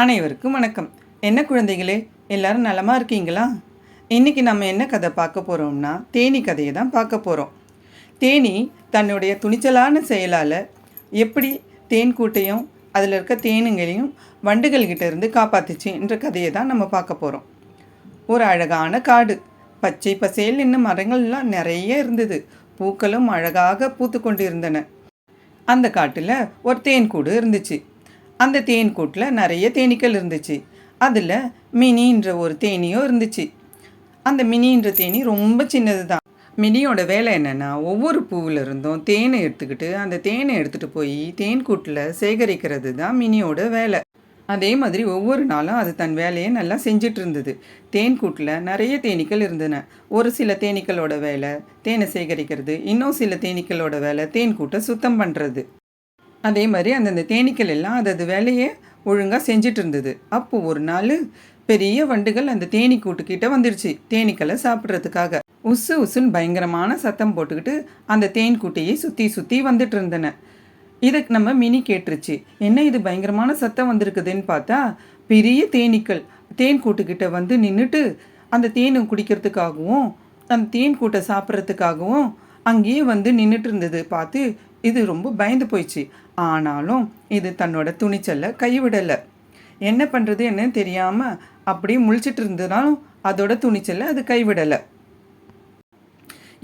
அனைவருக்கும் வணக்கம். என்ன குழந்தைகளே எல்லாரும் நலமாக இருக்கீங்களா? இன்றைக்கி நம்ம என்ன கதை பார்க்க போகிறோம்னா தேனி கதையை தான் பார்க்க போகிறோம் தேனி தன்னுடைய துணிச்சலான செயலால் எப்படி தேன் கூட்டையும் அதில் இருக்க தேனுங்களையும் வண்டுகள்கிட்ட இருந்து காப்பாத்துச்சு என்ற கதையை தான் நம்ம பார்க்க போகிறோம் ஒரு அழகான காடு. பச்சை பசேல் இன்னும் மரங்கள்லாம் நிறைய இருந்தது. பூக்களும் அழகாக பூத்து கொண்டு இருந்தன அந்த காட்டில் ஒரு தேன் கூடு இருந்துச்சு. அந்த தேன் கூட்டில் நிறைய தேனீக்கள் இருந்துச்சு. அதில் மினின்ற ஒரு தேனியும் இருந்துச்சு. அந்த மினின்ற தேனி ரொம்ப சின்னது தான் மினியோட வேலை என்னென்னா ஒவ்வொரு பூவிலிருந்தும் தேனை எடுத்துக்கிட்டு அந்த தேனை எடுத்துகிட்டு போய் தேன் கூட்டில் சேகரிக்கிறது தான் மினியோட வேலை. அதே மாதிரி ஒவ்வொரு நாளும் அது தன் வேலையை நல்லா செஞ்சிட்டு இருந்தது. தேன் கூட்டில் நிறைய தேனீக்கள் இருந்தன. ஒரு சில தேனீக்களோட வேலை தேனை சேகரிக்கிறது இன்னும் சில தேனீக்களோட வேலை தேன் கூட்டை சுத்தம் பண்ணுறது அதே மாதிரி அந்தந்த தேனீக்கள் எல்லாம் அதது வேலையை ஒழுங்காக செஞ்சிட்டு இருந்தது அப்போ ஒரு நாள் பெரிய வண்டுகள் அந்த தேனீ கூட்டுக்கிட்ட வந்துடுச்சு தேனீக்களை சாப்பிட்றதுக்காக. உசு உசுன்னு பயங்கரமான சத்தம் போட்டுக்கிட்டு அந்த தேன் கூட்டையை சுற்றி சுற்றி வந்துட்டு இருந்தன இதுக்கு நம்ம மினி கேட்டுருச்சு. என்ன இது பயங்கரமான சத்தம் வந்திருக்குதுன்னு பார்த்தா பெரிய தேனீக்கள் தேன் கூட்டுக்கிட்ட வந்து நின்றுட்டு அந்த தேனை குடிக்கிறதுக்காகவும் அந்த தேன் கூட்டை சாப்பிட்றதுக்காகவும் அங்கேயே வந்து நின்றுட்டு இருந்தது பார்த்து இது ரொம்ப பயந்து போயிடுச்சு. ஆனாலும் இது தன்னோட துணிச்சலை கைவிடலை. என்ன பண்ணுறது என்னன்னு தெரியாமல் அப்படியே முழிச்சிட்டு இருந்ததாலும் அதோட துணிச்சலை அது கைவிடலை.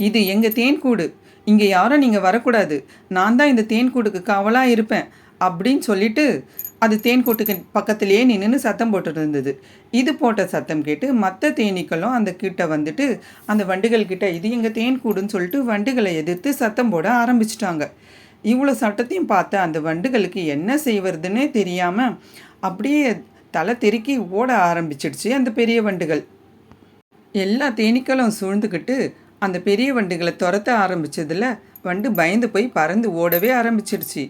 இது எங்கள் தேன்கூடு இங்கே யாரும் நீங்கள் வரக்கூடாது. நான் தான் இந்த தேன்கூடுக்கு காவலாக இருப்பேன். அப்படின்னு சொல்லிட்டு அது தேன்கூட்டுக்கு பக்கத்திலேயே நின்று சத்தம் போட்டுட்டு இருந்தது இது போட்ட சத்தம் கேட்டு மற்ற தேனீக்களும் அந்த கிட்ட வந்துட்டு அந்த வண்டுகள் கிட்ட இது எங்கள் தேன்கூடுன்னு சொல்லிட்டு வண்டுகளை எதிர்த்து சத்தம் போட ஆரம்பிச்சிட்டாங்க. இவ்வளோ சட்டத்தையும் பார்த்து அந்த வண்டுகளுக்கு என்ன செய்வதுன்னே தெரியாமல் அப்படியே தலை தெருக்கி ஓட ஆரம்பிச்சிடுச்சு அந்த பெரிய வண்டுகள். எல்லா தேனீக்களும் சூழ்ந்துக்கிட்டு அந்த பெரிய வண்டுகளை துரத்த ஆரம்பித்ததில் வண்டு பயந்து போய் பறந்து ஓடவே ஆரம்பிச்சிடுச்சு.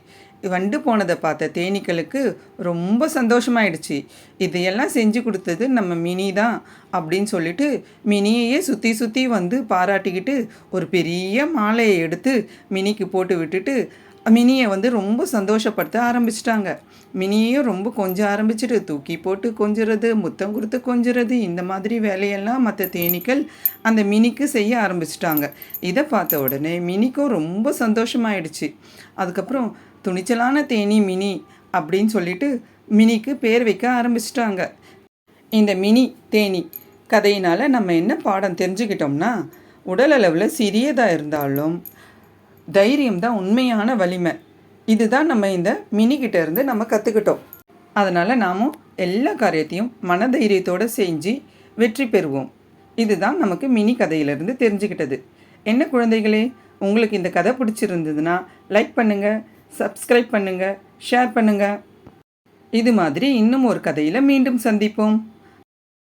வண்டு போனதை பார்த்த தேனீக்களுக்கு ரொம்ப சந்தோஷமாயிடுச்சு. இதையெல்லாம் செஞ்சு கொடுத்தது நம்ம மினி தான் அப்படின்னு சொல்லிட்டு மினியையே சுற்றி சுற்றி வந்து பாராட்டிக்கிட்டு ஒரு பெரிய மாலையை எடுத்து மினிக்கு போட்டு விட்டுட்டு மினியை வந்து ரொம்ப சந்தோஷப்படுத்த ஆரம்பிச்சிட்டாங்க. மினியையும் ரொம்ப கொஞ்சம் ஆரம்பிச்சிட்டு தூக்கி போட்டு கொஞ்சிறது முத்தம் கொடுத்து கொஞ்சுறது இந்த மாதிரி வேலையெல்லாம் மற்ற தேனீக்கள் அந்த மினிக்கு செய்ய ஆரம்பிச்சிட்டாங்க. இதை பார்த்த உடனே மினிக்கும் ரொம்ப சந்தோஷமாயிடுச்சு. அதுக்கப்புறம் துணிச்சலான தேனி மினி அப்படின்னு சொல்லிட்டு மினிக்கு பேர் வைக்க ஆரம்பிச்சிட்டாங்க. இந்த மினி தேனி கதையினால் நம்ம என்ன பாடம் தெரிஞ்சுக்கிட்டோம்னா உடல் அளவில் சிறியதாக இருந்தாலும் தைரியம் தான் உண்மையான வலிமை. இதுதான் நம்ம இந்த மினிக்கிட்ட இருந்து நம்ம கற்றுக்கிட்டோம் அதனால் நாமும் எல்லா காரியத்தையும் மனதைரியத்தோடு செஞ்சு வெற்றி பெறுவோம். இதுதான் நமக்கு மினி கதையிலிருந்து தெரிஞ்சுக்கிட்டது. என்ன குழந்தைகளே உங்களுக்கு இந்த கதை பிடிச்சிருந்ததுன்னா லைக் பண்ணுங்கள் சப்ஸ்கிரைப் பண்ணுங்கள் ஷேர் பண்ணுங்கள் இது மாதிரி இன்னும் ஒரு கதையில் மீண்டும் சந்திப்போம்.